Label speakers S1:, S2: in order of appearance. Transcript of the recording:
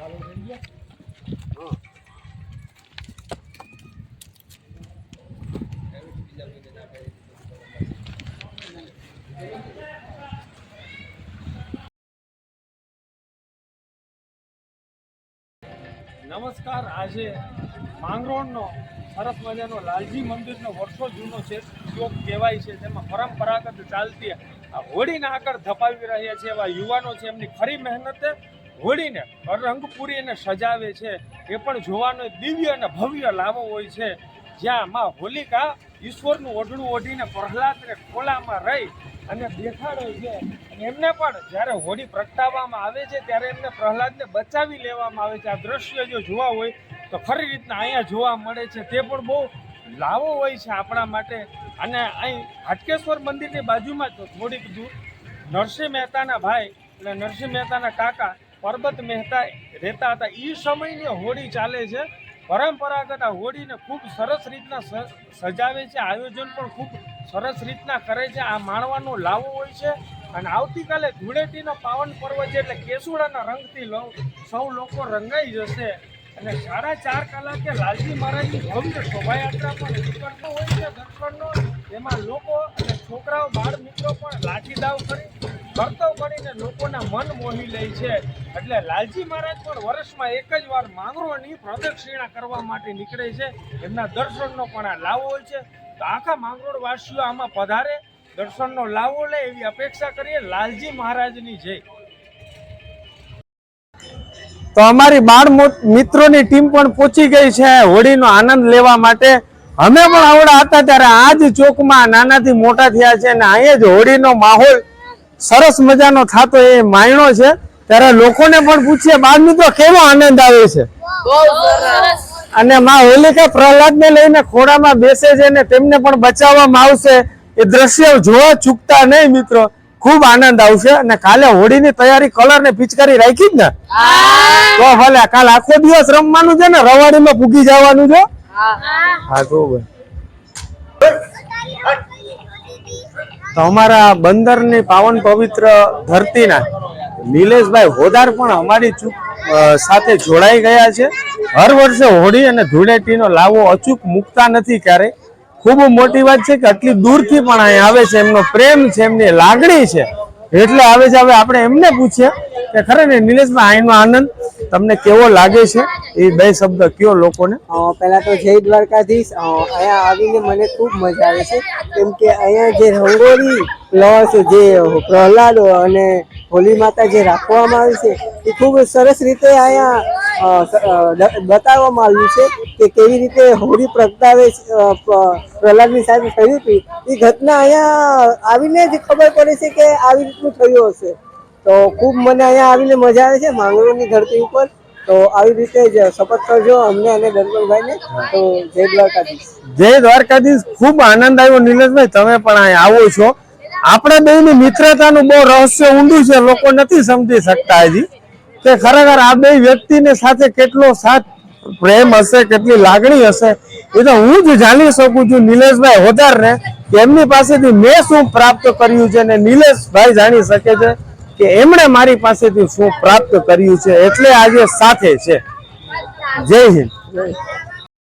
S1: નમસ્કાર, આજે માંગરોળનો, સરસ મજાનો લાલજી મંદિરનો વર્ષો જૂનો છે યોગ કહેવાય છે, તેમાં પરંપરાગત ચાલતી હોળીને આગળ ધપાવી રહ્યા છે એવા યુવાનો છે, એમની ખરી મહેનતે હોળીને રંગ પૂરીને સજાવે છે. એ પણ જોવાનો દિવ્ય અને ભવ્ય લાવો હોય છે. જ્યાં માં હોલિકા ઈશ્વરનું ઓઢણું ઓઢીને પ્રહલાદને ખોલામાં રહી અને દેખાડે છે. અને એમને પણ જ્યારે હોળી પ્રગટાવવામાં આવે છે, ત્યારે એમને પ્રહલાદને બચાવી લેવામાં આવે છે. આ દ્રશ્ય જો જોવા હોય, તો ખરી રીતના અહીંયા જોવા મળે છે. તે પણ બહુ લાવો હોય છે આપણા માટે. અને અહીં હાટકેશ્વર મંદિરની બાજુમાં જ થોડીક દૂર નરસિંહ મહેતાના ભાઈ એટલે નરસિંહ મહેતાના કાકા પરબત મહેતા રહેતા હતા. એ સમયની હોળી ચાલે છે. પરંપરાગત આ હોળીને ખૂબ સરસ રીતના સજાવે છે. આયોજન પણ ખૂબ સરસ રીતના કરે છે. આ માણવાનો લાવો હોય છે. અને આવતીકાલે ધૂળેટીનો પાવન પર્વ છે એટલે કેસુડાના રંગથી સૌ લોકો રંગાઈ જશે. અને સાડા ચાર કલાકે લાલજી મહારાજની ભવ્ય શોભાયાત્રા પણ નીકળતો હોય છે દર્શનનો. એમાં લોકો અને છોકરાઓ બાળ મિત્રો પણ લાઠી દાવ કરી કરતવ કરીને લોકોના મન મોહી લે છે. એટલે લાલજી મહારાજ પણ વર્ષમાં એક જ વાર માંગરોળની પ્રદક્ષિણા કરવા માટે નીકળે છે. એમના દર્શનનો પણ આ લાવો હોય છે. તો આખા માંગરોળ વાસીઓ આમાં પધારે, દર્શનનો લાવો લે એવી અપેક્ષા કરીએ. લાલજી મહારાજની જય.
S2: તો અમારી બાળ મિત્રોની ટીમ પણ પહોંચી ગઈ છે હોળીનો આનંદ લેવા માટે. અમે પણ આવડા હતા ત્યારે આ જ ચોકમાં નાનાથી મોટા થયા છે અને અહીંયા જ હોળીનો માહોલ સરસ મજાનો થતો એ માયણો છે. ત્યારે લોકોને પણ પૂછીએ બાળ તો કેવો આનંદ આવે છે? અને માં હોલિકા પ્રહલાદને લઈને ખોડામાં બેસે છે અને તેમને પણ બચાવવામાં આવશે. એ દ્રશ્ય જોવા ચૂકતા નહીં મિત્રો. ખૂબ આનંદ આવશે. અને કાલે હોળીની તૈયારી કલર ને પિચકારી રાખી જ ને? તો ભલે કાલ આખો દિવસ રમવાનું છે ને રવાડીમાં પૂગી જવાનું છે. હા. તો ભાઈ તો અમારા બંદરની પાવન પવિત્ર ધરતીના નિલેશભાઈ હોદાર પણ અમારી ચૂક સાથે જોડાઈ ગયા છે. હર વર્ષે હોળી અને ધૂળેટીનો લાવો અચૂક મૂકતા નથી ક્યારેય. ખૂબ મોટી વાત છે કે આટલી દૂરથી પણ અહીં આવે છે, એમનો પ્રેમ છે, એમની લાગણી છે. એટલે આવે છે, હવે આપણે એમને પૂછીએ કે ખરે ને નિલેશભાઈ અહીંનો આનંદ તમને કેવો લાગે છે એ બે શબ્દ કયો લોકોને?
S3: પહેલાં તો જય દ્વારકાધીશ. અહીંયા આવીને મને ખૂબ મજા આવે છે. કેમ કે અહીંયા જે રંગોળી પ્લસ જે પ્રહલાદ અને હોલી માતા જે રાખવામાં આવી છે, એ ખૂબ સરસ રીતે અહીંયા બતાવવામાં આવ્યું છે કે કેવી રીતે હોળી પ્રગટાવે પ્રહલાદની સાથે થયું હતું. એ ઘટના અહીંયા આવીને જ ખબર પડે છે કે આવી રીતનું થયું હશે. તો ખૂબ મને અહીંયા આવીને મજા આવે છે માંગરોળની ધરતી ઉપર. તો આવી રીતે જ શપથ કરજો અમને અને દરબારભાઈને તો જય દ્વારકાધીશ.
S2: જય દ્વારકાધીશ. ખૂબ આનંદ આવ્યો નિલેશભાઈ, તમે પણ અહીંયા આવો છો. આપણે બેની મિત્રતાનું બહુ રહસ્ય ઊંડું છે, લોકો નથી સમજી શકતા હજી. કે ખરેખર આ બે વ્યક્તિને સાથે કેટલો સાથ પ્રેમ હશે, કેટલી લાગણી હશે, એ તો હું જ જાણી શકું છું નિલેશભાઈ હોદારને એમની પાસેથી મેં શું પ્રાપ્ત કર્યું છે ને નિલેશભાઈ જાણી શકે છે. કે એમણે મારી પાસેથી શું પ્રાપ્ત કર્યું છે? એટલે આજે સાથે છે. જય હિન્દ.